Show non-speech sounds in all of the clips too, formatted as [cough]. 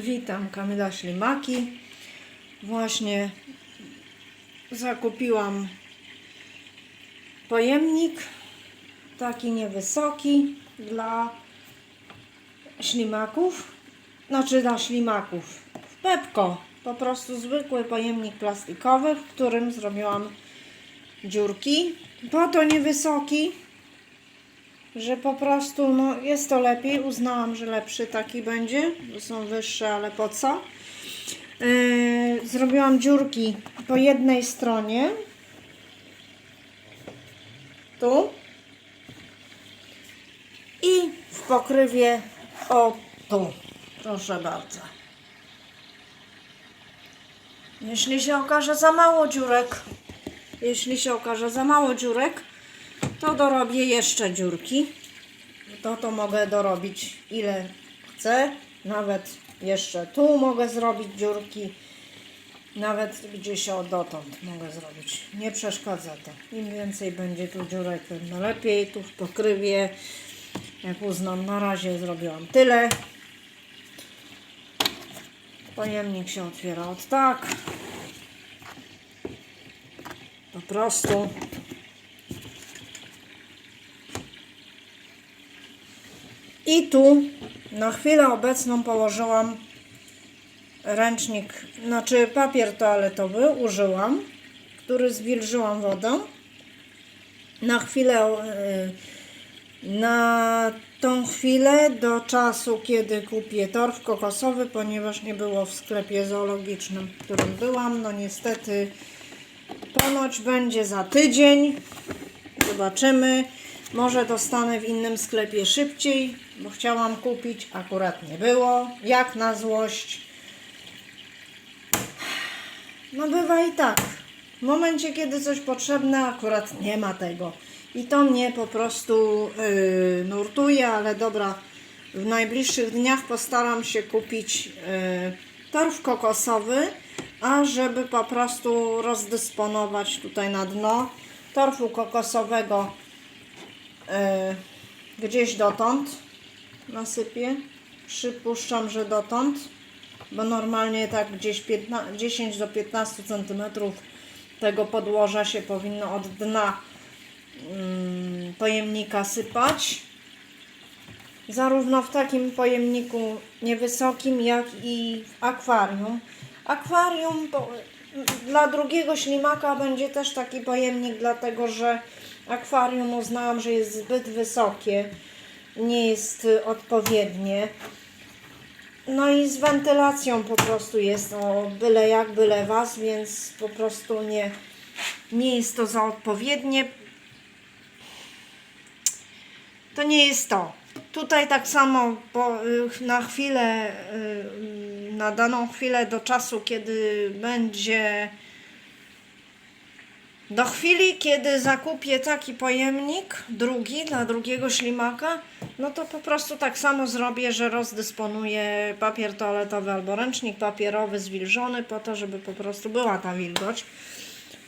Witam, Kamila Ślimaki. Właśnie zakupiłam pojemnik, taki niewysoki dla ślimaków, znaczy dla ślimaków. Pepko, po prostu zwykły pojemnik plastikowy, w którym zrobiłam dziurki. Po to niewysoki, że po prostu no, jest to lepiej. Uznałam, że lepszy taki będzie, bo są wyższe, ale po co? Yy, zrobiłam dziurki po jednej stronie. Tu. I w pokrywie o tu. Proszę bardzo. Jeśli się okaże za mało dziurek, jeśli się okaże za mało dziurek, to dorobię jeszcze dziurki. To to mogę dorobić ile chcę. Nawet jeszcze tu mogę zrobić dziurki. Nawet gdzieś o dotąd mogę zrobić. Nie przeszkadza to. Im więcej będzie tu dziurek, tym lepiej. Tu w pokrywie, jak uznam, na razie zrobiłam tyle. Pojemnik się otwiera od tak. Po prostu. I tu na chwilę obecną położyłam ręcznik, znaczy papier toaletowy użyłam, który zwilżyłam wodą. Na chwilę, y, na tą chwilę do czasu, kiedy kupię torf kokosowy, ponieważ nie było w sklepie zoologicznym, w którym byłam. No niestety ponoć będzie za tydzień. Zobaczymy. Może dostanę w innym sklepie szybciej, bo chciałam kupić, akurat nie było. Jak na złość. No bywa i tak. W momencie, kiedy coś potrzebne, akurat nie ma tego. I to mnie po prostu yy, nurtuje, ale dobra, w najbliższych dniach postaram się kupić yy, torf kokosowy, a żeby po prostu rozdysponować tutaj na dno torfu kokosowego gdzieś dotąd nasypię. Przypuszczam, że dotąd, bo normalnie tak gdzieś 15, 10 do 15 cm tego podłoża się powinno od dna mm, pojemnika sypać. Zarówno w takim pojemniku niewysokim, jak i w akwarium. Akwarium dla drugiego ślimaka będzie też taki pojemnik, dlatego że akwarium uznałam, że jest zbyt wysokie, nie jest y, odpowiednie. No i z wentylacją po prostu jest o byle jak, byle was, więc po prostu nie, nie jest to za odpowiednie. To nie jest to. Tutaj tak samo y, na chwilę, y, na daną chwilę do czasu, kiedy będzie do chwili, kiedy zakupię taki pojemnik, drugi, dla drugiego ślimaka, no to po prostu tak samo zrobię, że rozdysponuję papier toaletowy albo ręcznik papierowy zwilżony po to, żeby po prostu była ta wilgoć.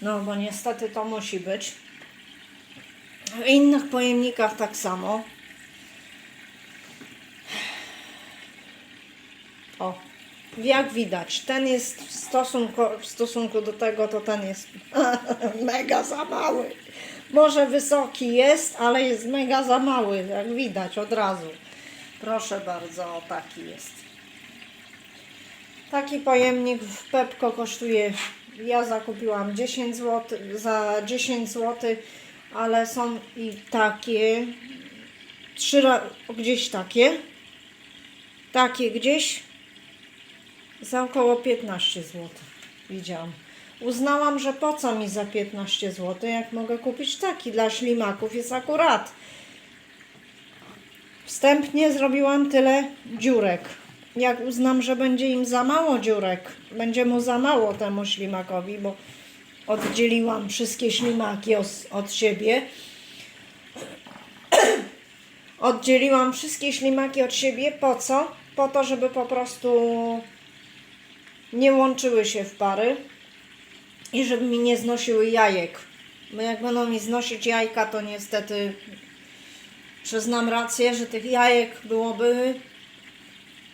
No bo niestety to musi być. W innych pojemnikach tak samo. O, jak widać, ten jest w stosunku, w stosunku do tego, to ten jest [laughs] mega za mały. Może wysoki jest, ale jest mega za mały, jak widać od razu. Proszę bardzo, taki jest. Taki pojemnik w Pepko kosztuje, ja zakupiłam 10 zł, za 10 zł, ale są i takie, trzy, gdzieś takie, takie gdzieś, za około 15 zł. Widziałam. Uznałam, że po co mi za 15 zł, jak mogę kupić taki dla ślimaków, jest akurat. Wstępnie zrobiłam tyle dziurek. Jak uznam, że będzie im za mało dziurek, będzie mu za mało temu ślimakowi, bo oddzieliłam wszystkie ślimaki od siebie. Oddzieliłam wszystkie ślimaki od siebie. Po co? Po to, żeby po prostu nie łączyły się w pary i żeby mi nie znosiły jajek. Bo jak będą mi znosić jajka, to niestety przyznam rację, że tych jajek byłoby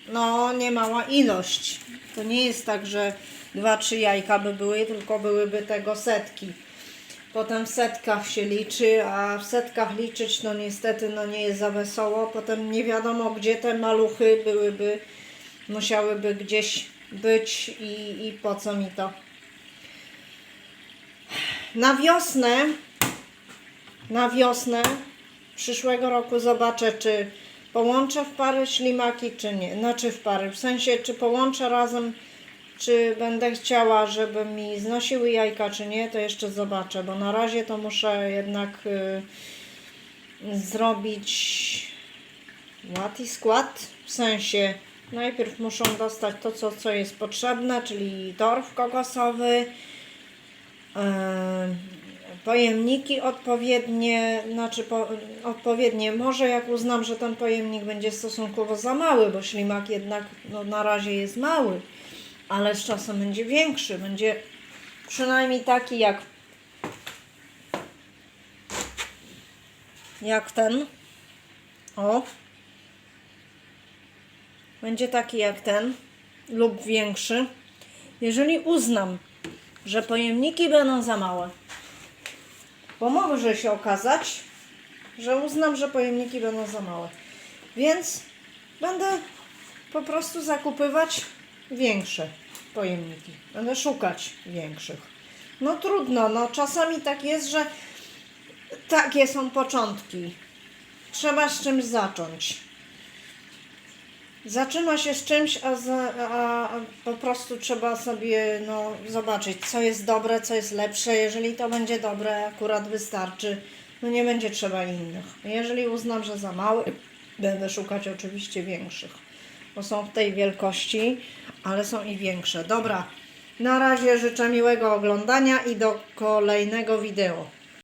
no nie mała ilość. To nie jest tak, że dwa, trzy jajka by były, tylko byłyby tego setki. Potem w setkach się liczy, a w setkach liczyć no niestety no nie jest za wesoło. Potem nie wiadomo gdzie te maluchy byłyby, musiałyby gdzieś być i, i po co mi to. Na wiosnę, na wiosnę przyszłego roku zobaczę, czy połączę w pary ślimaki, czy nie. Znaczy w pary, w sensie, czy połączę razem, czy będę chciała, żeby mi znosiły jajka, czy nie, to jeszcze zobaczę, bo na razie to muszę jednak y, zrobić ład i skład, w sensie najpierw muszą dostać to, co, co jest potrzebne, czyli torf kokosowy, Em, pojemniki odpowiednie, znaczy po, odpowiednie, może jak uznam, że ten pojemnik będzie stosunkowo za mały, bo ślimak jednak no, na razie jest mały, ale z czasem będzie większy, będzie przynajmniej taki jak jak ten, o, będzie taki jak ten lub większy, jeżeli uznam, że pojemniki będą za małe. Bo może się okazać, że uznam, że pojemniki będą za małe. Więc będę po prostu zakupywać większe pojemniki. Będę szukać większych. No trudno, no czasami tak jest, że takie są początki. Trzeba z czymś zacząć. Zaczyna się z czymś, a, za, a po prostu trzeba sobie no, zobaczyć, co jest dobre, co jest lepsze. Jeżeli to będzie dobre, akurat wystarczy. No nie będzie trzeba innych. Jeżeli uznam, że za mały, będę szukać oczywiście większych. Bo są w tej wielkości, ale są i większe. Dobra, na razie życzę miłego oglądania i do kolejnego wideo.